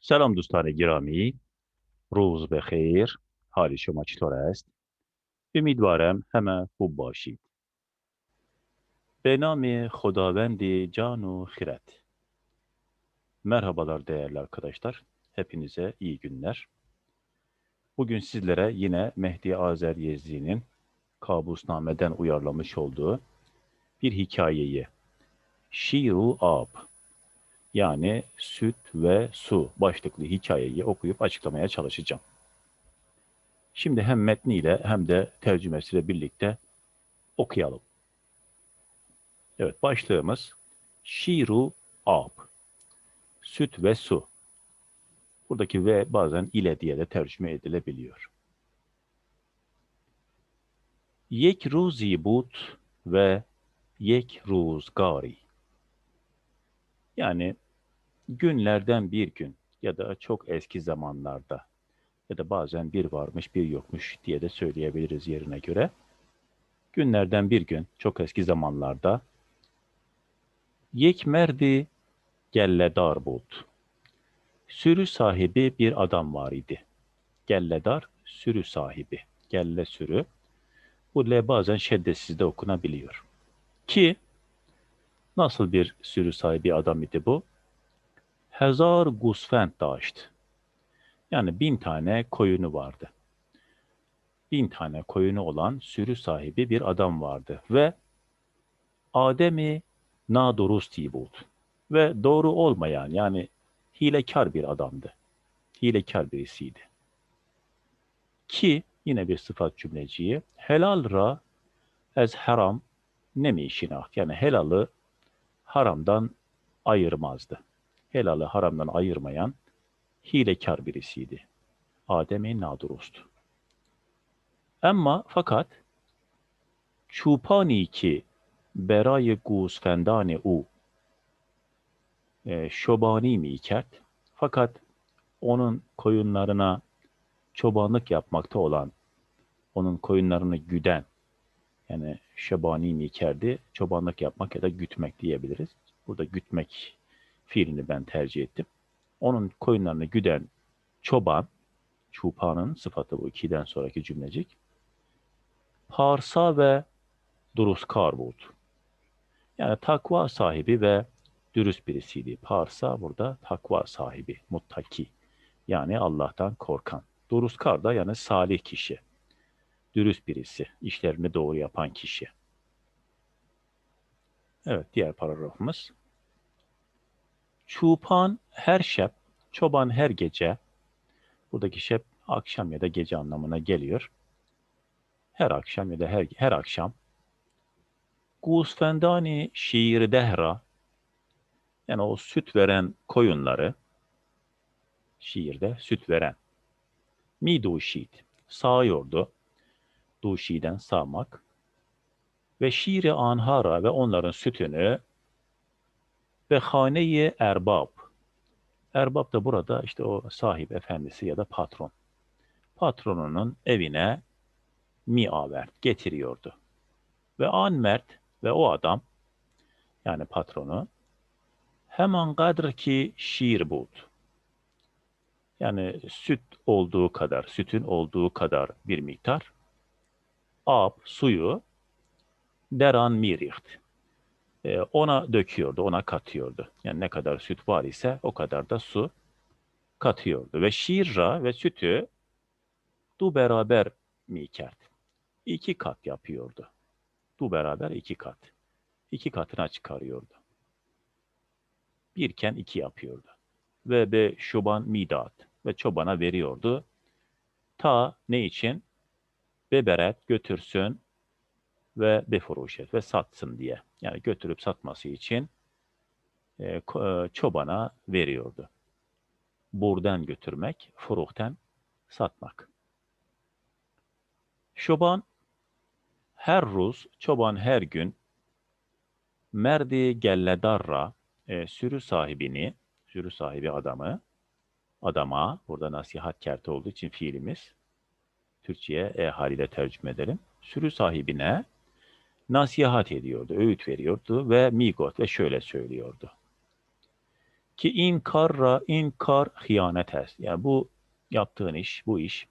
سلام دوستان گرامی روز بخیر حال شما چطور است امیدوارم همه خوب باشید به نام خداوند can و خیرت Merhabalar değerli arkadaşlar. Hepinize iyi günler. Bugün sizlere yine Mehdi Azer Yezdi'nin Kabusname'den uyarlamış olduğu bir hikayeyi Şiru Ab yani süt ve su başlıklı hikayeyi okuyup açıklamaya çalışacağım. Şimdi hem metniyle hem de tercümesiyle birlikte okuyalım. Evet başlığımız Şiru Ab. Süt ve su. Buradaki ve bazen ile diye de tercüme edilebiliyor. Yek ruzi but ve yek ruzgari. Yani günlerden bir gün ya da çok eski zamanlarda ya da bazen bir varmış bir yokmuş diye de söyleyebiliriz yerine göre. Günlerden bir gün çok eski zamanlarda yek merdi gelledar bud. Sürü sahibi bir adam var idi. Gelledar sürü sahibi. Gelle sürü. Bu L bazen şeddesiz de okunabiliyor. Ki nasıl bir sürü sahibi adam idi bu? Hezar gusfend daşt. Yani bin tane koyunu vardı. Bin tane koyunu olan sürü sahibi bir adam vardı. Ve Adem'i nadurusti bud. Ve doğru olmayan yani hilekar bir adamdı. Hilekar birisiydi. Ki yine bir sıfat cümleciği helal ra ez haram ne mi şinaht yani helalı haramdan ayırmazdı. Helalı haramdan ayırmayan hilekar birisiydi. Adem'e nadurustu. Ama fakat çupani ki berayı guzfendane u e, şobani mi ikert? Fakat onun koyunlarına çobanlık yapmakta olan, onun koyunlarını güden, yani şebani mi ikerdi, çobanlık yapmak ya da gütmek diyebiliriz. Burada gütmek fiilini ben tercih ettim. Onun koyunlarını güden çoban, çupanın sıfatı bu ikiden sonraki cümlecik. Parsa ve duruskar buldu. Yani takva sahibi ve dürüst birisiydi. Parsa burada takva sahibi, muttaki. Yani Allah'tan korkan. Duruskar da yani salih kişi. Dürüst birisi, işlerini doğru yapan kişi. Evet, diğer paragrafımız. Çupan her şep, çoban her gece, buradaki şep akşam ya da gece anlamına geliyor. Her akşam ya da her, her akşam Gusfendani şiir dehra yani o süt veren koyunları şiirde süt veren mi duşid sağıyordu. Duşiden sağmak ve şiiri anhara ve onların sütünü ve haneyi erbab. Erbab da burada işte o sahip efendisi ya da patron. Patronunun evine miavert getiriyordu. Ve an mert ve o adam yani patronu hemen kadr ki şiir bud. Yani süt olduğu kadar, sütün olduğu kadar bir miktar ab, suyu deran miriht. E, ona döküyordu, ona katıyordu. Yani ne kadar süt var ise o kadar da su katıyordu. Ve şirra ve sütü du beraber mikert. İki kat yapıyordu. Du beraber iki kat. İki katına çıkarıyordu. Birken iki yapıyordu. Ve be şuban midat ve çobana veriyordu. Ta ne için? Beberet götürsün ve befuruşet ve satsın diye. Yani götürüp satması için e, çobana veriyordu. Buradan götürmek, furuhten satmak. Şoban her ruz, çoban her gün merdi gelledarra e, sürü sahibini, sürü sahibi adamı, adama, burada nasihat kerti olduğu için fiilimiz, Türkçe'ye e haliyle tercüme edelim. Sürü sahibine nasihat ediyordu, öğüt veriyordu ve migot ve şöyle söylüyordu. Ki inkarra inkar hıyanet est. Yani bu yaptığın iş, bu iş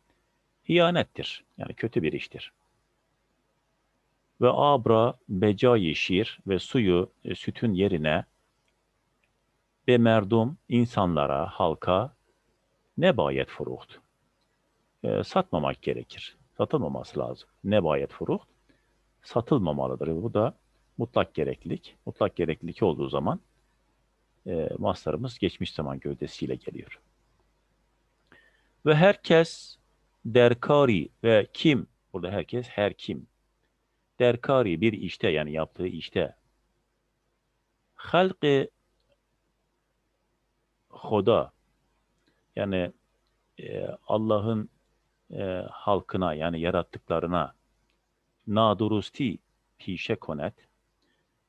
hiyanettir. Yani kötü bir iştir. Ve abra becayı şir ve suyu e, sütün yerine ve merdum insanlara, halka ne bayet furuht. E, satmamak gerekir. Satılmaması lazım. Ne bayet furuht satılmamalıdır. Bu da mutlak gereklilik. Mutlak gereklilik olduğu zaman e, maslarımız geçmiş zaman gövdesiyle geliyor. Ve herkes derkari ve kim, burada herkes her kim, derkari bir işte yani yaptığı işte halkı hoda yani e, Allah'ın e, halkına yani yarattıklarına nadurusti pişe konet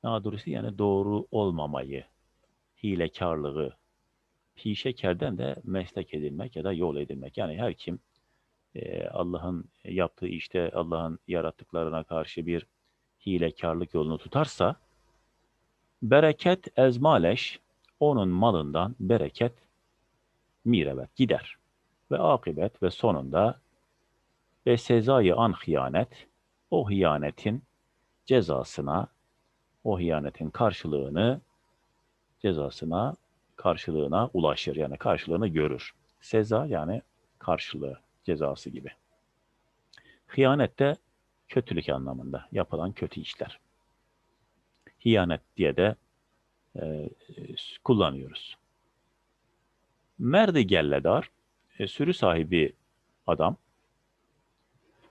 nadurusti yani doğru olmamayı hilekarlığı pişekerden de meslek edilmek ya da yol edilmek. Yani her kim e, Allah'ın yaptığı işte Allah'ın yarattıklarına karşı bir hilekarlık yolunu tutarsa bereket ezmaleş onun malından bereket mirevet gider. Ve akibet ve sonunda ve sezayı an hıyanet o hıyanetin cezasına o hıyanetin karşılığını cezasına karşılığına ulaşır. Yani karşılığını görür. Seza yani karşılığı, cezası gibi. Hıyanet de kötülük anlamında yapılan kötü işler. Hiyanet diye de e, kullanıyoruz. Merdi gelledar, e, sürü sahibi adam.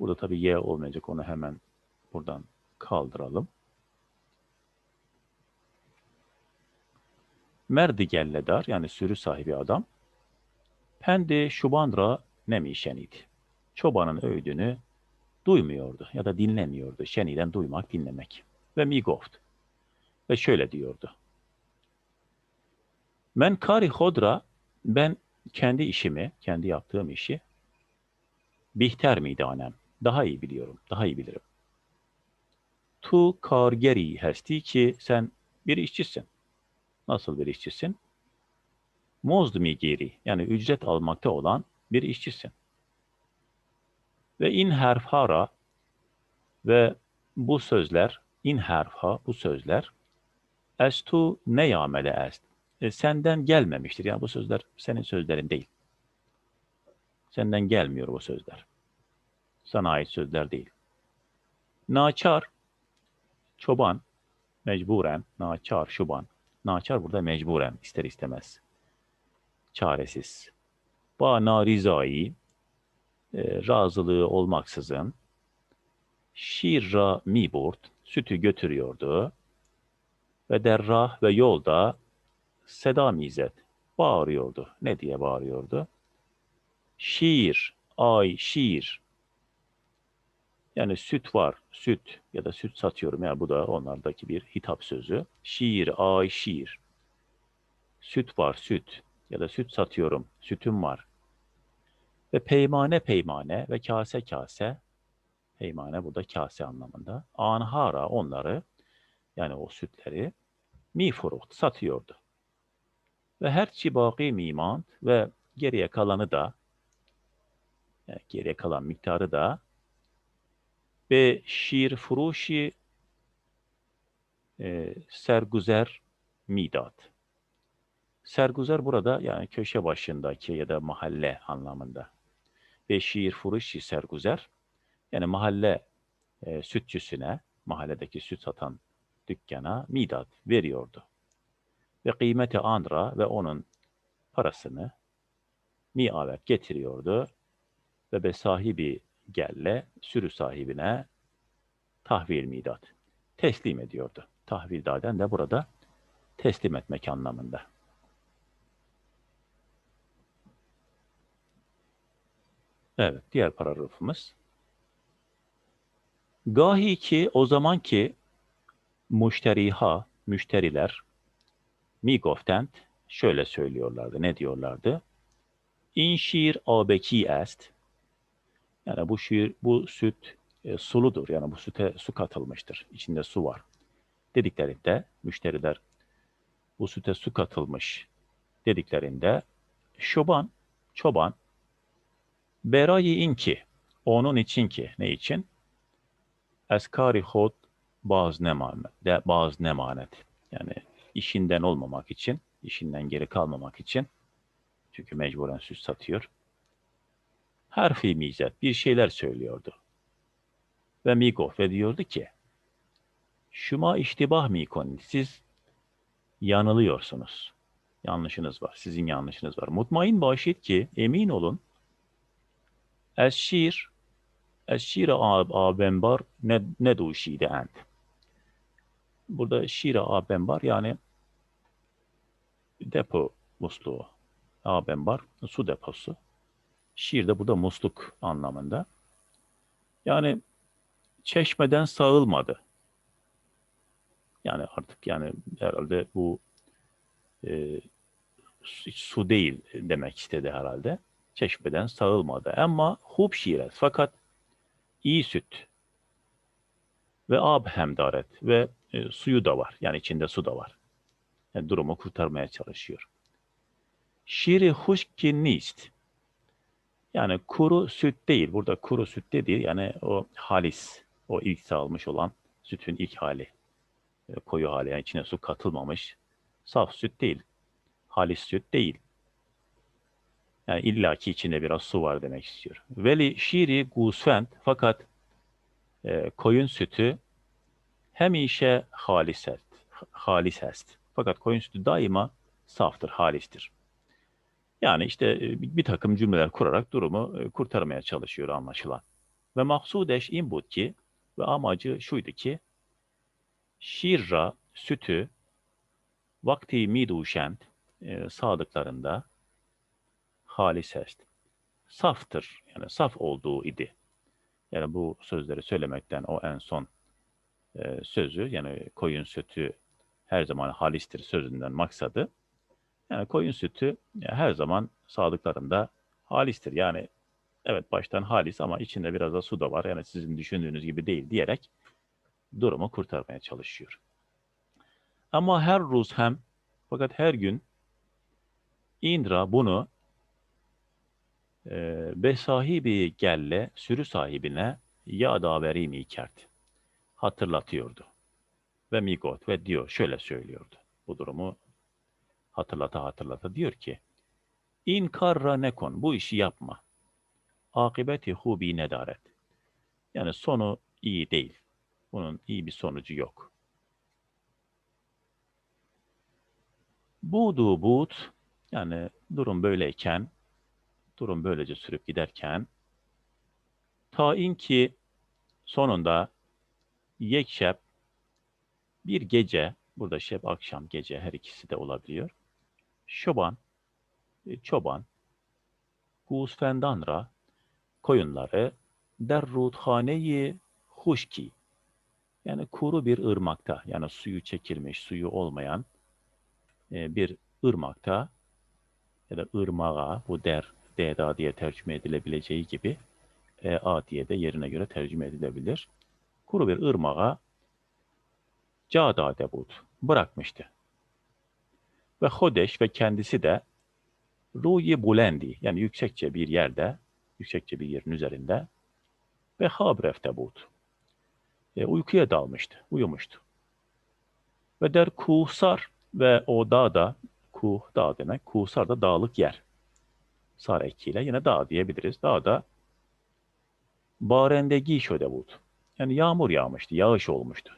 Burada tabii Y olmayacak, onu hemen buradan kaldıralım. Merdi gelledar yani sürü sahibi adam. Pendi şubandra nemi şenid. Çobanın övdüğünü duymuyordu ya da dinlemiyordu. Şeniden duymak, dinlemek. Ve migoft. Ve şöyle diyordu. Men kari hodra ben kendi işimi, kendi yaptığım işi bihter midanem. Daha iyi biliyorum, daha iyi bilirim. Tu kargeri hesti ki sen bir işçisin. Nasıl bir işçisin? Mozd migiri yani ücret almakta olan bir işçisin. Ve in harfara ve bu sözler in harfa bu sözler estu ne yamele est e, senden gelmemiştir. Yani bu sözler senin sözlerin değil. Senden gelmiyor bu sözler. Sana ait sözler değil. Naçar, çoban, mecburen, naçar, şuban. Naçar burada mecburen, ister istemez. Çaresiz. Ba narizai, e, razılığı olmaksızın, şirra miburt, sütü götürüyordu. Ve derrah ve yolda Seda Mizet bağırıyordu. Ne diye bağırıyordu? Şiir, ay, şiir. Yani süt var, süt ya da süt satıyorum. Yani bu da onlardaki bir hitap sözü. Şiir, ay, şiir. Süt var, süt ya da süt satıyorum, sütüm var. Ve peymane peymane ve kase kase, peymane burada kase anlamında. Anhara onları, yani o sütleri mi furuht satıyordu. Ve her çibaki mimant ve geriye kalanı da yani geriye kalan miktarı da furuşi e, serguzer midat. Serguzer burada yani köşe başındaki ya da mahalle anlamında. Ve şiir furuşi serguzer yani mahalle e, sütçüsüne, mahalledeki süt satan dükkana midat veriyordu ve kıymeti andra ve onun parasını miavet getiriyordu ve be sahibi gelle sürü sahibine tahvil midat teslim ediyordu. Tahvil daden de burada teslim etmek anlamında. Evet, diğer paragrafımız. Gahi ki o zaman ki müşteriha, müşteriler Migoftent şöyle söylüyorlardı. Ne diyorlardı? İn şiir abeki est. Yani bu şiir, bu süt e, suludur. Yani bu süte su katılmıştır. İçinde su var. Dediklerinde müşteriler bu süte su katılmış dediklerinde şoban, çoban berayı inki onun için ki ne için? Eskari hod bazı nemanet, de bazı nemanet. Yani işinden olmamak için, işinden geri kalmamak için. Çünkü mecburen süt satıyor. Harfi mizet bir şeyler söylüyordu. Ve Migo ve diyordu ki Şuma iştibah mikon. Siz yanılıyorsunuz. Yanlışınız var. Sizin yanlışınız var. Mutmain başit ki emin olun. Eşşir Eşşire abenbar ne, ne duşide ent. Burada şire abenbar yani depo musluğu. Abenbar su deposu. Şiir de burada musluk anlamında. Yani çeşmeden sağılmadı. Yani artık yani herhalde bu e, su değil demek istedi herhalde. Çeşmeden sağılmadı. Ama hub şiret. Fakat iyi süt ve ab hemdaret ve e, suyu da var. Yani içinde su da var. Yani durumu kurtarmaya çalışıyor. Şiri huşki nist. Yani kuru süt değil. Burada kuru süt değil. Yani o halis. O ilk sağılmış olan sütün ilk hali. E, koyu hali. Yani içine su katılmamış. Saf süt değil. Halis süt değil. Yani illaki içinde biraz su var demek istiyor. Veli şiri gusfend fakat e, koyun sütü hem işe halis est, halis est. Fakat koyun sütü daima saftır, halistir. Yani işte e, bir takım cümleler kurarak durumu e, kurtarmaya çalışıyor anlaşılan. Ve maksudeş inbut ki ve amacı şuydu ki şirra sütü vakti miduşent e, sadıklarında halis est. Saftır. Yani saf olduğu idi. Yani bu sözleri söylemekten o en son e, sözü yani koyun sütü her zaman halistir sözünden maksadı. Yani koyun sütü her zaman sadıklarında halistir. Yani evet baştan halis ama içinde biraz da su da var. Yani sizin düşündüğünüz gibi değil diyerek durumu kurtarmaya çalışıyor. Ama her ruz hem fakat her gün Indra bunu e, be sahibi gelle sürü sahibine yadaveri mikert hatırlatıyordu. Ve Migot ve diyor şöyle söylüyordu. Bu durumu hatırlata hatırlata diyor ki İn karra nekon bu işi yapma. Akibeti hubi nedaret. Yani sonu iyi değil. Bunun iyi bir sonucu yok. Budu bud yani durum böyleyken durum böylece sürüp giderken tayin ki sonunda yekşep bir gece burada şep akşam gece her ikisi de olabiliyor. Şoban e, çoban Gusfendanra koyunları derruthaneyi huşki yani kuru bir ırmakta yani suyu çekilmiş suyu olmayan e, bir ırmakta ya da ırmağa bu der DDA diye tercüme edilebileceği gibi EA diye de yerine göre tercüme edilebilir. Kuru bir ırmağa Cada Debud bırakmıştı. Ve Hodeş ve kendisi de Ruyi Bulendi yani yüksekçe bir yerde, yüksekçe bir yerin üzerinde ve Habref Debud e, uykuya dalmıştı, uyumuştu. Ve der Kuhsar ve o dağda, Kuh dağ demek, Kuhsar da dağlık yer sar ekiyle yine dağ diyebiliriz. Dağda barendegi şödevud. Yani yağmur yağmıştı, yağış olmuştu.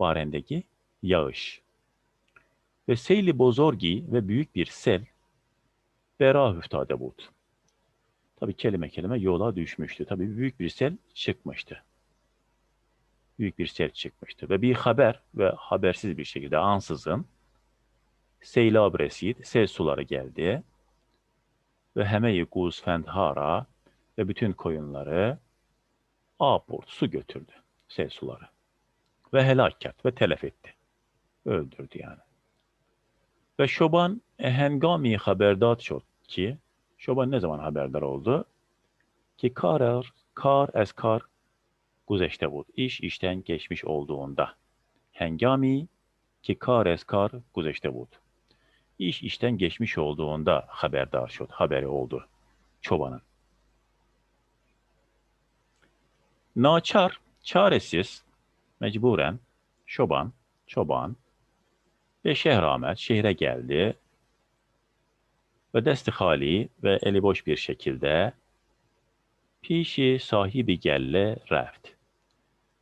Barendeki yağış. Ve seyli bozorgi ve büyük bir sel bera hüftadevud. Tabi kelime kelime yola düşmüştü. Tabi büyük bir sel çıkmıştı. Büyük bir sel çıkmıştı. Ve bir haber ve habersiz bir şekilde ansızın seylab resid, sel suları geldi ve hemeyi guzfendhara ve bütün koyunları apurt su götürdü sel suları. Ve helaket ve telef etti. Öldürdü yani. Ve Şoban ehengami haberdat şot ki Şoban ne zaman haberdar oldu? Ki karar, kar es kar guzeşte bud. İş işten geçmiş olduğunda. Hengami ki kar es kar guzeşte bud. İş işten geçmiş olduğunda haberdar şod, haberi oldu çobanın. Naçar, çaresiz, mecburen çoban, çoban ve Şehramet şehre geldi ve desti hali ve eli boş bir şekilde pişi sahibi gelle reft.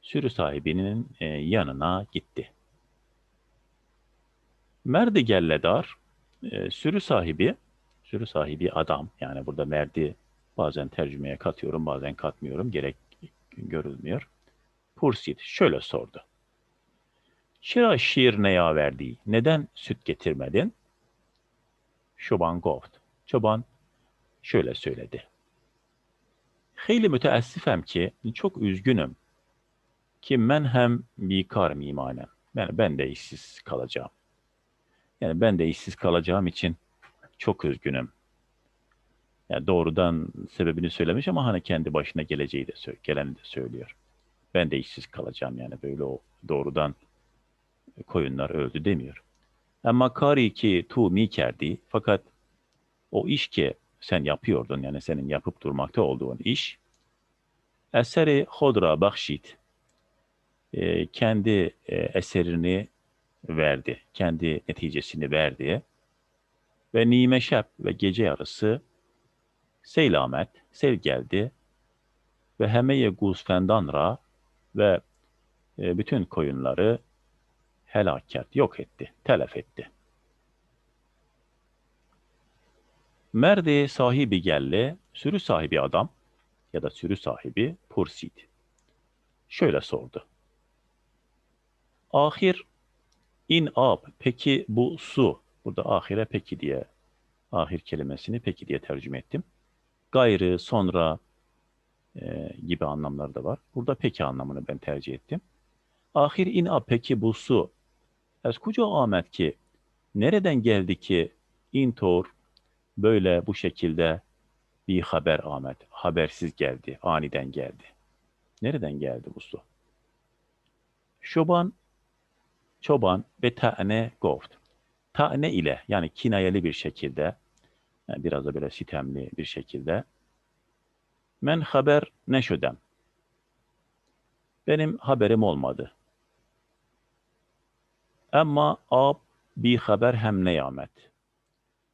Sürü sahibinin e, yanına gitti. Merdi gelledar, e, sürü sahibi, sürü sahibi adam, yani burada merdi bazen tercümeye katıyorum, bazen katmıyorum, gerek görülmüyor. Pursit şöyle sordu. Şira şiir neya verdi, neden süt getirmedin? Şoban goft. Çoban şöyle söyledi. Hayli müteessifem ki, çok üzgünüm ki men hem bikar mimanem. Yani ben de işsiz kalacağım. Yani ben de işsiz kalacağım için çok üzgünüm. Yani doğrudan sebebini söylemiş ama hani kendi başına geleceği de geleni de söylüyor. Ben de işsiz kalacağım yani böyle o doğrudan koyunlar öldü demiyor. Ama kari ki tu mikerdi fakat o iş ki sen yapıyordun yani senin yapıp durmakta olduğun iş eseri hodra bakşit e, kendi e, eserini verdi. Kendi neticesini verdi. Ve nimeşep ve gece yarısı seylamet, sel geldi ve hemeye guzfendanra ve e, bütün koyunları helaket, yok etti, telef etti. Merdi sahibi geldi, sürü sahibi adam ya da sürü sahibi Pursid. Şöyle sordu. Ahir in ab, peki bu su, burada ahire peki diye, ahir kelimesini peki diye tercüme ettim. Gayrı, sonra e, gibi anlamları da var. Burada peki anlamını ben tercih ettim. Ahir in ab, peki bu su, Ez kuca Ahmet ki, nereden geldi ki intor böyle bu şekilde bir haber Ahmet, habersiz geldi, aniden geldi. Nereden geldi bu su? Şoban, çoban ve ta'ne goft. Ta'ne ile yani kinayeli bir şekilde, yani biraz da böyle sitemli bir şekilde, men haber neşödem. Benim haberim olmadı. Ama ab bir haber hem neyamet.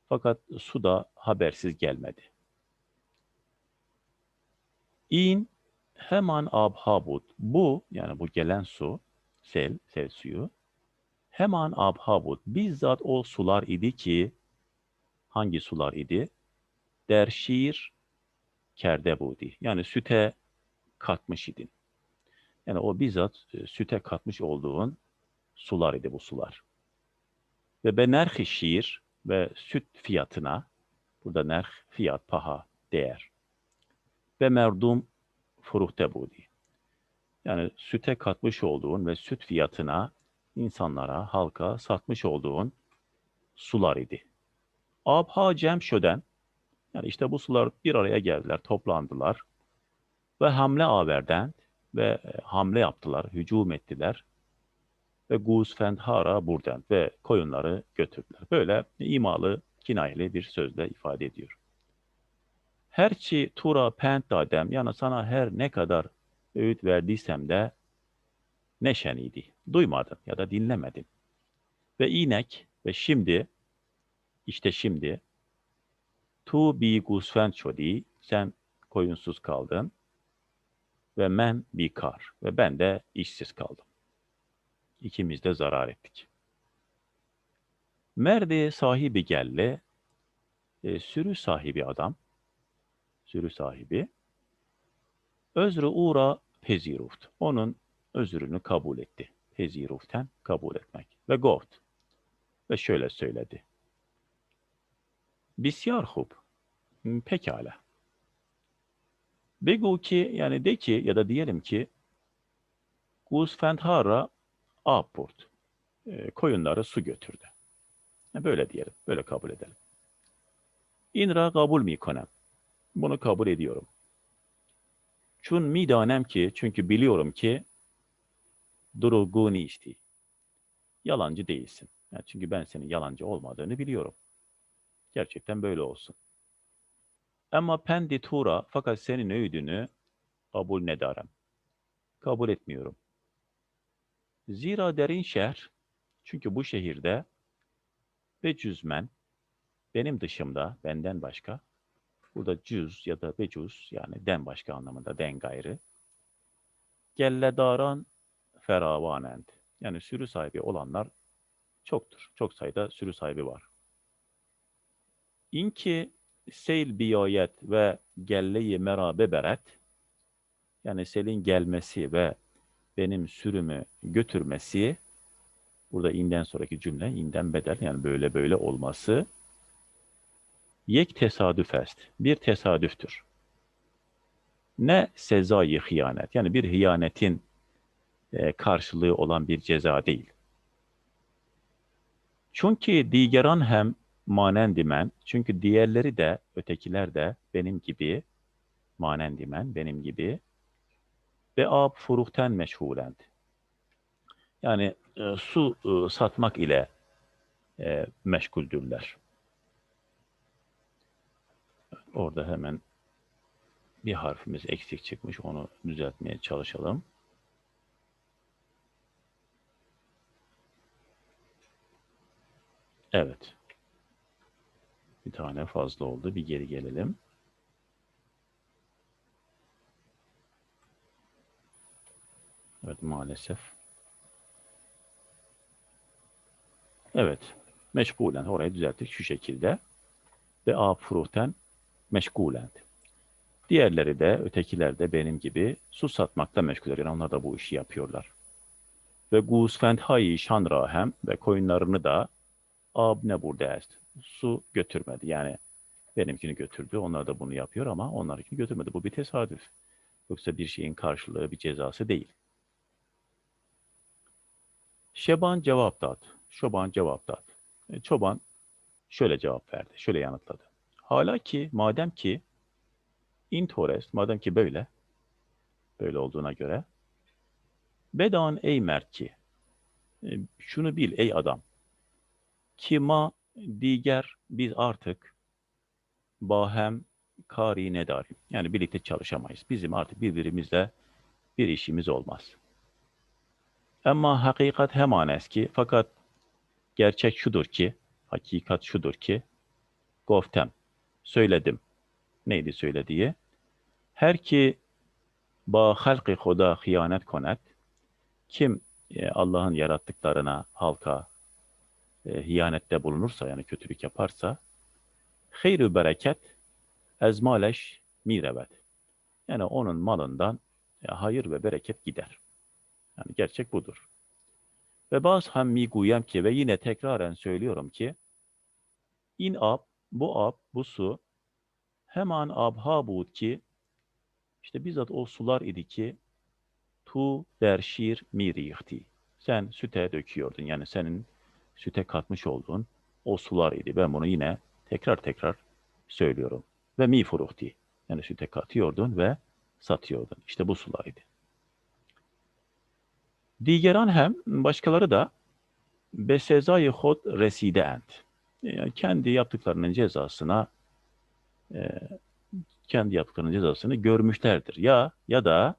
Fakat su da habersiz gelmedi. İn hemen ab habut. Bu yani bu gelen su, sel, sel suyu hemen ab habut. Bizzat o sular idi ki hangi sular idi? Derşir kerde budi. Yani süte katmış idin. Yani o bizzat e, süte katmış olduğun sular idi bu sular. Ve be nerhi şiir ve süt fiyatına, burada nerh, fiyat, paha, değer. Ve merdum furuhte budi. Yani süte katmış olduğun ve süt fiyatına insanlara, halka satmış olduğun sular idi. Abha cem şöden, yani işte bu sular bir araya geldiler, toplandılar ve hamle averden ve e, hamle yaptılar, hücum ettiler ve Guzfendhara buradan ve koyunları götürdüler. Böyle imalı, kinayeli bir sözle ifade ediyor. Herçi tura pent dadem yani sana her ne kadar öğüt verdiysem de neşeniydi. Duymadın ya da dinlemedin. Ve inek ve şimdi işte şimdi tu bi gusfend şodi sen koyunsuz kaldın ve men bi kar ve ben de işsiz kaldım. İkimiz de zarar ettik. Merdi sahibi gelle, e, sürü sahibi adam, sürü sahibi, özrü uğra peziruft. Onun özrünü kabul etti. Peziruften kabul etmek. Ve goft. Ve şöyle söyledi. Bisyar hub. Hmm, Pekala. Begu ki yani de ki ya da diyelim ki Guzfendhara Aport. E, koyunları su götürdü. E, Böyle diyelim. Böyle kabul edelim. İnra kabul mi konem? Bunu kabul ediyorum. Çun mi danem ki çünkü biliyorum ki duruguni işti. Yalancı değilsin. Yani çünkü ben senin yalancı olmadığını biliyorum. Gerçekten böyle olsun. Ama pendi tura fakat senin öğüdünü kabul nedarem. Kabul etmiyorum. Zira derin şehir çünkü bu şehirde ve cüzmen benim dışımda benden başka burada cüz ya da becuz yani den başka anlamında den gayrı gelledaran feravanend yani sürü sahibi olanlar çoktur. Çok sayıda sürü sahibi var. İnki seyl biyayet ve gelleyi merabe beret yani selin gelmesi ve benim sürümü götürmesi burada inden sonraki cümle inden bedel yani böyle böyle olması yek tesadüf est. Bir tesadüftür. Ne sezai hıyanet. Yani bir hıyanetin e, karşılığı olan bir ceza değil. Çünkü digeran hem manendimen. Çünkü diğerleri de, ötekiler de benim gibi manendimen, benim gibi ve ab furuhten meşhulend. Yani e, su e, satmak ile e, meşguldürler. Orada hemen bir harfimiz eksik çıkmış. Onu düzeltmeye çalışalım. Evet. Bir tane fazla oldu. Bir geri gelelim. Evet maalesef. Evet. Meşgulen. Orayı düzelttik şu şekilde. Ve a fruhten meşgulen. Diğerleri de, ötekiler de benim gibi su satmakla meşguller. Yani onlar da bu işi yapıyorlar. Ve gusfend hayi şanrahem ve koyunlarını da abne burada est. Su götürmedi. Yani benimkini götürdü. Onlar da bunu yapıyor ama onlarınkini götürmedi. Bu bir tesadüf. Yoksa bir şeyin karşılığı, bir cezası değil. Şeban cevap dat. Şoban cevap dat. E, çoban şöyle cevap verdi. Şöyle yanıtladı. Hala ki madem ki intores, madem ki böyle, böyle olduğuna göre bedan ey mert ki e, şunu bil ey adam ki ma diğer biz artık bahem kari nedarim. Yani birlikte çalışamayız. Bizim artık birbirimizle bir işimiz olmaz. Ama hakikat hemen eski fakat gerçek şudur ki, hakikat şudur ki, goftem, söyledim. Neydi söylediği? Her ki ba halqi huda hıyanet konet, kim e, Allah'ın yarattıklarına, halka e, hiyanette bulunursa, yani kötülük yaparsa, hayru bereket ezmaleş mirevet. Yani onun malından e, hayır ve bereket gider. Yani gerçek budur. Ve bazı mi guyem ki ve yine tekraren söylüyorum ki in ab, bu ab, bu su hemen abha bud ki işte bizzat o sular idi ki tu der şir mirihti. Sen süte döküyordun. Yani senin süte katmış olduğun o sular idi. Ben bunu yine tekrar tekrar söylüyorum. Ve mi furuhti. Yani süte katıyordun ve satıyordun. İşte bu sular idi. Digeran hem başkaları da besezayı hod reside ent. Yani kendi yaptıklarının cezasına e, kendi yaptıklarının cezasını görmüşlerdir. Ya ya da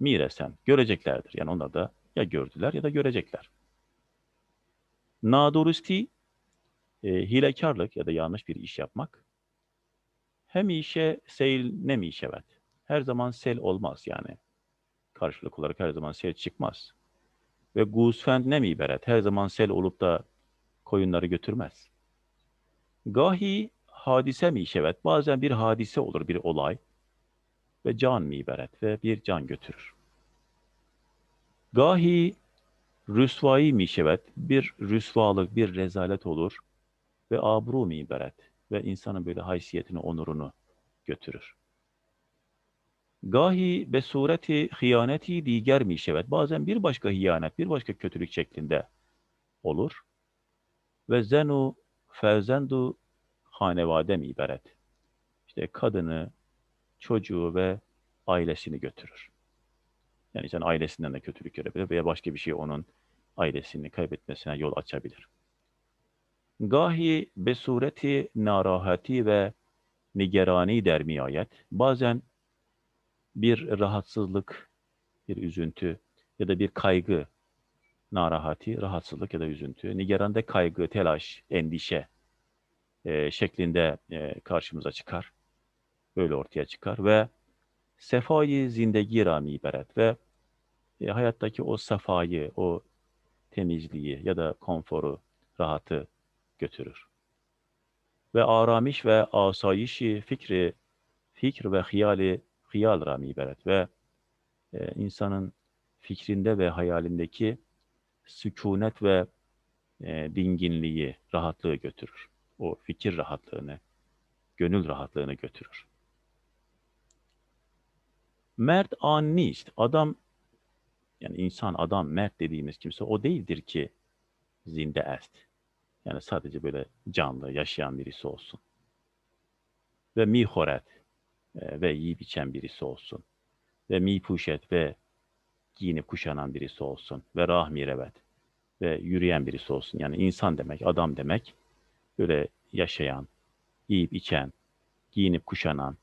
miresen göreceklerdir. Yani onlar da ya gördüler ya da görecekler. Nadurusti e, hilekarlık ya da yanlış bir iş yapmak. Hem işe seyl ne mi işevet. Her zaman sel olmaz yani. Karşılık olarak her zaman sel çıkmaz. Ve guzfend ne mi iberet. Her zaman sel olup da koyunları götürmez. Gahi hadise mi işevet. Bazen bir hadise olur, bir olay. Ve can mi iberet ve bir can götürür. Gahi rüsvayı mi işevet. Bir rüsvalık, bir rezalet olur. Ve abru mi iberet. Ve insanın böyle haysiyetini, onurunu götürür. Gahi be sureti hıyaneti diğer mi şevet. Bazen bir başka hıyanet, bir başka kötülük şeklinde olur. Ve zenu ferzendu hanevade mi iberet. İşte kadını, çocuğu ve ailesini götürür. Yani sen ailesinden de kötülük görebilir veya başka bir şey onun ailesini kaybetmesine yol açabilir. Gahi be sureti narahati ve nigerani der miayet. Bazen bir rahatsızlık, bir üzüntü ya da bir kaygı, narahati, rahatsızlık ya da üzüntü, nigerande kaygı, telaş, endişe e, şeklinde e, karşımıza çıkar. Böyle ortaya çıkar ve sefayı zindegi rami iberet ve e, hayattaki o safayı, o temizliği ya da konforu, rahatı götürür. Ve aramış ve asayişi fikri, fikr ve hiyali, hiyal rami iberet ve e, insanın fikrinde ve hayalindeki sükunet ve e, dinginliği, rahatlığı götürür. O fikir rahatlığını, gönül rahatlığını götürür. Mert an nist. Adam yani insan, adam, mert dediğimiz kimse o değildir ki zinde est. Yani sadece böyle canlı, yaşayan birisi olsun. Ve mihoret ve yiyip içen birisi olsun. Ve mi puşet ve giyinip kuşanan birisi olsun. Ve rahmi revet ve yürüyen birisi olsun. Yani insan demek, adam demek böyle yaşayan, yiyip içen, giyinip kuşanan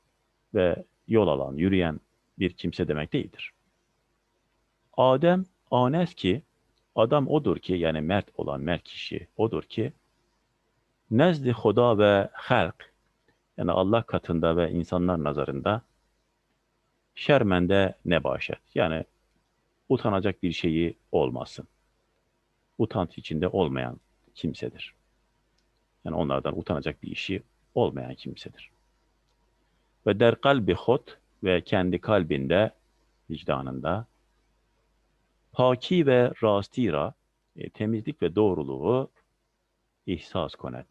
ve yol alan, yürüyen bir kimse demek değildir. Adem anes ki adam odur ki yani mert olan mert kişi odur ki nezdi huda ve halk yani Allah katında ve insanlar nazarında şermende ne başet yani utanacak bir şeyi olmasın. Utanç içinde olmayan kimsedir. Yani onlardan utanacak bir işi olmayan kimsedir. Ve der kalbi hot ve kendi kalbinde, vicdanında paki ve rastira, e, temizlik ve doğruluğu ihsas konet,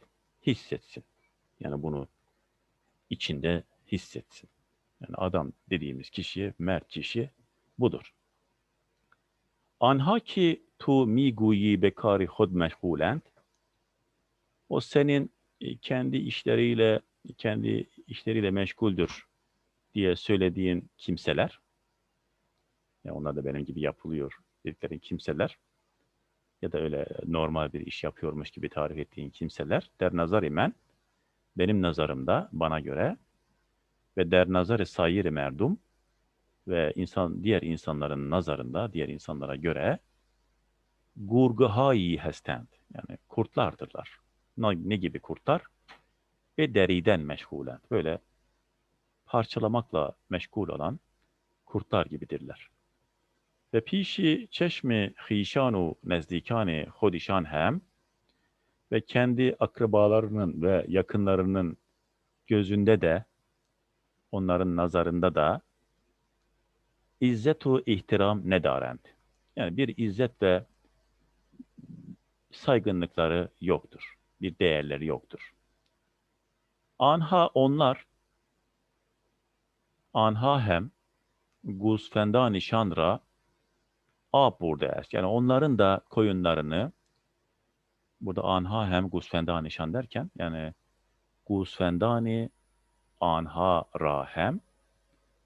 hissetsin. Yani bunu içinde hissetsin. Yani adam dediğimiz kişi, mert kişi budur. Anha ki tu mi guyi bekari hud meşgulent, o senin e, kendi işleriyle, kendi işleriyle meşguldür diye söylediğin kimseler, yani onlar da benim gibi yapılıyor dediklerin kimseler ya da öyle normal bir iş yapıyormuş gibi tarif ettiğin kimseler der nazar imen benim nazarımda bana göre ve der nazarı sayir merdum ve insan diğer insanların nazarında diğer insanlara göre gurguhayi hestend yani kurtlardırlar. Ne, ne gibi kurtlar? Ve deriden meşgulen. Böyle parçalamakla meşgul olan kurtlar gibidirler. Ve pişi çeşmi hişanu nezdikani hodişan hem ve kendi akrabalarının ve yakınlarının gözünde de onların nazarında da izzetu ihtiram nedarend. Yani bir izzet ve saygınlıkları yoktur. Bir değerleri yoktur. Anha onlar anha hem guzfendani şanra a burada est. Yani onların da koyunlarını burada anha hem guzfendani şan derken yani guzfendani anha rahem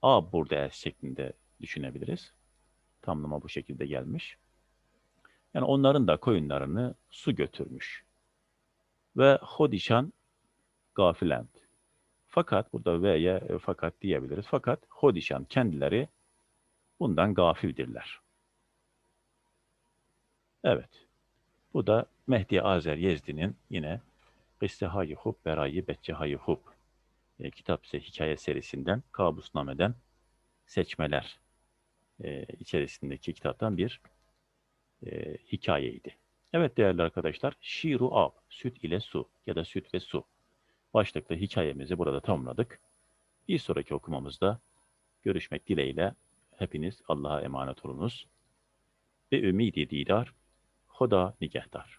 a burada est şeklinde düşünebiliriz. Tamlama bu şekilde gelmiş. Yani onların da koyunlarını su götürmüş. Ve hodişan gafilent. Fakat burada ve'ye e, fakat diyebiliriz. Fakat hodişan kendileri bundan gafildirler. Evet. Bu da Mehdi Azer Yezdi'nin yine Kısse-i Hub, Berayi Becce-i Hub e, kitap hikaye serisinden, Kabusname'den seçmeler e, içerisindeki kitaptan bir e, hikayeydi. Evet değerli arkadaşlar, Şiru Av, süt ile su ya da süt ve su başlıklı hikayemizi burada tamamladık. Bir sonraki okumamızda görüşmek dileğiyle hepiniz Allah'a emanet olunuz. Ve ümidi didar, Hoda nigehtar.